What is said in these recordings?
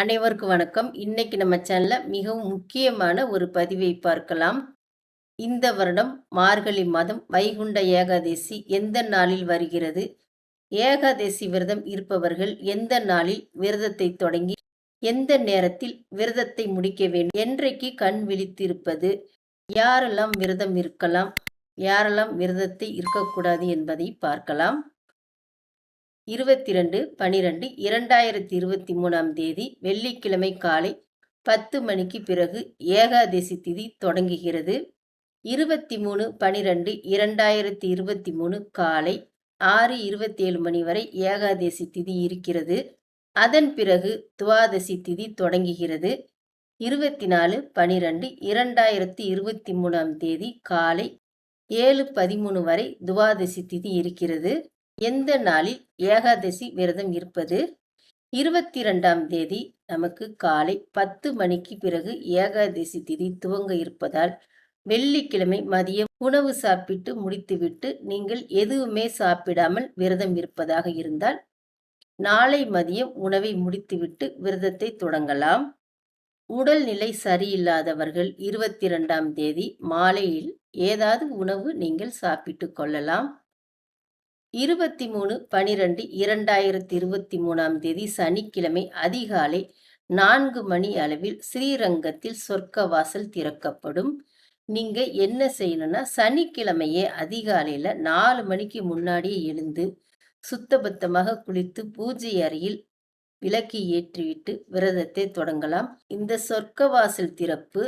அனைவருக்கும் வணக்கம். இன்னைக்கு நம்ம சேனல்ல மிகவும் முக்கியமான ஒரு பதிவை பார்க்கலாம். இந்த வருடம் மார்கழி மாதம் வைகுண்ட ஏகாதசி எந்த நாளில் வருகிறது? ஏகாதசி விரதம் இருப்பவர்கள் எந்த நாளில் விரதத்தை தொடங்கி எந்த நேரத்தில் விரதத்தை முடிக்க வேண்டும்? என்றைக்கு கண் விழித்திருப்பது? யாரெல்லாம் விரதம் இருக்கலாம்? யாரெல்லாம் விரதத்தை இருக்கக்கூடாது என்பதை பார்க்கலாம். இருபத்தி ரெண்டு பனிரெண்டு இரண்டாயிரத்தி இருபத்தி மூணாம் தேதி வெள்ளிக்கிழமை காலை பத்து மணிக்கு பிறகு ஏகாதசி திதி தொடங்குகிறது. இருபத்தி மூணு பனிரெண்டு இரண்டாயிரத்தி இருபத்தி மூணு காலை ஆறு இருபத்தி ஏழு மணி வரை ஏகாதசி திதி இருக்கிறது. அதன் பிறகு துவாதசி திதி தொடங்குகிறது. இருபத்தி நாலு பனிரெண்டு இரண்டாயிரத்தி இருபத்தி மூணாம் தேதி காலை ஏழு பதிமூணு வரை துவாதசி திதி இருக்கிறது. எந்த நாளில் ஏகாதசி விரதம் இருப்பது? இருபத்தி ரெண்டாம் தேதி நமக்கு காலை பத்து மணிக்கு பிறகு ஏகாதசி திதி துவங்க இருப்பதால் வெள்ளிக்கிழமை மதியம் உணவு சாப்பிட்டு முடித்துவிட்டு நீங்கள் எதுவுமே சாப்பிடாமல் விரதம் இருப்பதாக இருந்தால் நாளை மதியம் உணவை முடித்துவிட்டு விரதத்தை தொடங்கலாம். உடல்நிலை சரியில்லாதவர்கள் இருபத்தி ரெண்டாம் தேதி மாலையில் ஏதாவது உணவு நீங்கள் சாப்பிட்டு கொள்ளலாம். இருபத்தி மூணு பனிரெண்டு இரண்டாயிரத்தி இருபத்தி மூணாம் தேதி சனிக்கிழமை அதிகாலை நான்கு மணி அளவில் ஸ்ரீரங்கத்தில் சொர்க்க வாசல் திறக்கப்படும். நீங்க என்ன செய்யணும்னா சனிக்கிழமையே அதிகாலையில நாலு மணிக்கு முன்னாடியே எழுந்து சுத்தபத்தமாக குளித்து பூஜை அறையில் விளக்கி ஏற்றிவிட்டு விரதத்தை தொடங்கலாம். இந்த சொர்க்க வாசல் திறப்பு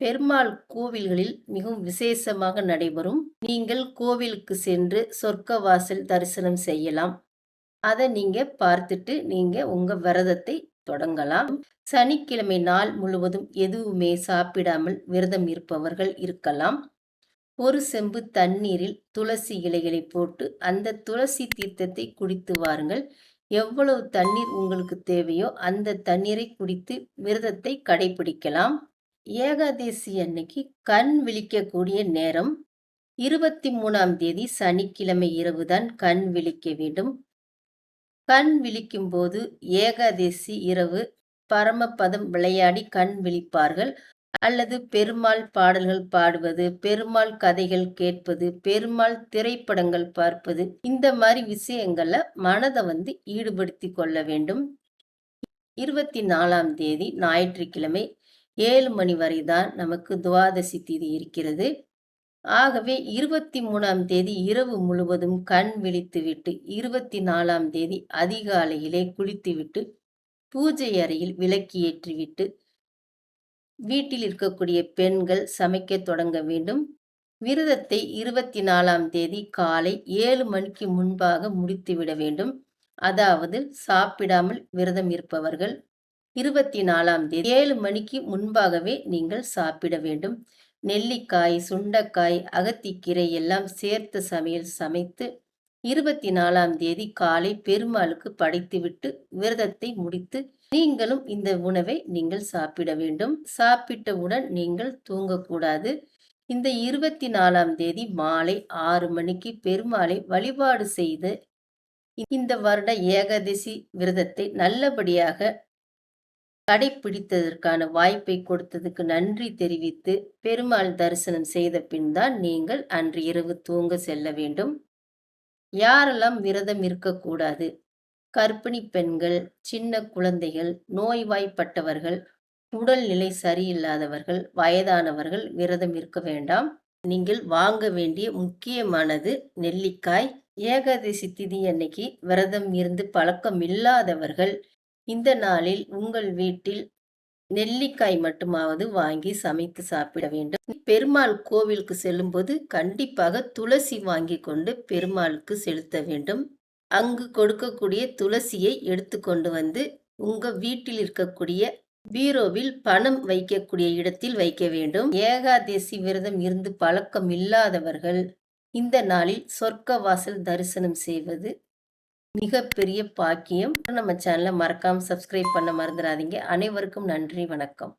பெருமாள் கோவில்களில் மிகவும் விசேஷமாக நடைபெறும். நீங்கள் கோவிலுக்கு சென்று சொர்க்க வாசல் தரிசனம் செய்யலாம். அதை நீங்க பார்த்துட்டு நீங்க உங்க விரதத்தை தொடங்கலாம். சனிக்கிழமை நாள் முழுவதும் எதுவுமே சாப்பிடாமல் விரதம் இருப்பவர்கள் இருக்கலாம். ஒரு செம்பு தண்ணீரில் துளசி இலைகளை போட்டு அந்த துளசி தீர்த்தத்தை குடித்து வாருங்கள். எவ்வளவு தண்ணீர் உங்களுக்கு தேவையோ அந்த தண்ணீரை குடித்து விரதத்தை கடைபிடிக்கலாம். ஏகாதசி அன்னைக்கு கண் விழிக்கக்கூடிய நேரம். இருபத்தி மூணாம் தேதி சனிக்கிழமை இரவுதான் கண் விழிக்க வேண்டும். கண் விழிக்கும் போது ஏகாதசி இரவு பரமபதம் விளையாடி கண் விழிப்பார்கள். அல்லது பெருமாள் பாடல்கள் பாடுவது பெருமாள் கதைகள் கேட்பது பெருமாள் திரைப்படங்கள் பார்ப்பது இந்த மாதிரி விஷயங்கள்ல மனதை வந்து ஈடுபடுத்தி கொள்ள வேண்டும். இருபத்தி நாலாம் தேதி ஞாயிற்றுக்கிழமை ஏழு மணி வரை தான் நமக்கு துவாதசி தீதி இருக்கிறது. ஆகவே இருபத்தி மூணாம் தேதி இரவு முழுவதும் கண் விழித்துவிட்டு இருபத்தி நாலாம் தேதி அதிகாலையிலே குளித்துவிட்டு பூஜை அறையில் விளக்கி ஏற்றிவிட்டு வீட்டில் இருக்கக்கூடிய பெண்கள் சமைக்க தொடங்க வேண்டும். விரதத்தை இருபத்தி நாலாம் தேதி காலை ஏழு மணிக்கு முன்பாக முடித்துவிட வேண்டும். அதாவது சாப்பிடாமல் விரதம் இருப்பவர்கள் இருபத்தி நாலாம் தேதி ஏழு மணிக்கு முன்பாகவே நீங்கள் சாப்பிட வேண்டும். நெல்லிக்காய் சுண்டக்காய் அகத்திக்கீரை எல்லாம் சேர்த்து சமையல் சமைத்து இருபத்தி நாலாம் தேதி காலை பெருமாளுக்கு படைத்துவிட்டு விரதத்தை முடித்து நீங்களும் இந்த உணவை நீங்கள் சாப்பிட வேண்டும். சாப்பிட்டவுடன் நீங்கள் தூங்கக்கூடாது. இந்த இருபத்தி நாலாம் தேதி மாலை ஆறு மணிக்கு பெருமாளை வழிபாடு செய்து இந்த வருட ஏகாதசி விரதத்தை நல்லபடியாக கடைப்பிடித்ததற்கான வாய்ப்பை கொடுத்ததுக்கு நன்றி தெரிவித்து பெருமாள் தரிசனம் செய்த பின் தான் நீங்கள் அன்று இரவு தூங்க செல்ல வேண்டும். யாரெல்லாம் விரதம் இருக்கக்கூடாது கர்ப்பிணி பெண்கள் சின்ன குழந்தைகள் நோய்வாய்ப்பட்டவர்கள் உடல்நிலை சரியில்லாதவர்கள் வயதானவர்கள் விரதம் இருக்க வேண்டாம். நீங்கள் வாங்க வேண்டிய முக்கியமானது நெல்லிக்காய். ஏகாதசி திதி அன்னைக்கு விரதம் இருந்து பழக்கம் இல்லாதவர்கள் இந்த நாளில் உங்கள் வீட்டில் நெல்லிக்காய் மட்டுமாவது வாங்கி சமைத்து சாப்பிட வேண்டும். பெருமாள் கோவிலுக்கு செல்லும்போது கண்டிப்பாக துளசி வாங்கி கொண்டு பெருமாளுக்கு செலுத்த வேண்டும். அங்கு கொடுக்கக்கூடிய துளசியை எடுத்துக்கொண்டு வந்து உங்க வீட்டில் இருக்கக்கூடிய பீரோவில் பணம் வைக்கக்கூடிய இடத்தில் வைக்க வேண்டும். ஏகாதசி விரதம் இருந்து பழக்கம் இல்லாதவர்கள் இந்த நாளில் சொர்க்க வாசல் தரிசனம் செய்வது மிகப்பெரிய பாக்கியம். நம்ம சேனலை மறக்காமல் சப்ஸ்கிரைப் பண்ண மறந்துடாதீங்க. அனைவருக்கும் நன்றி வணக்கம்.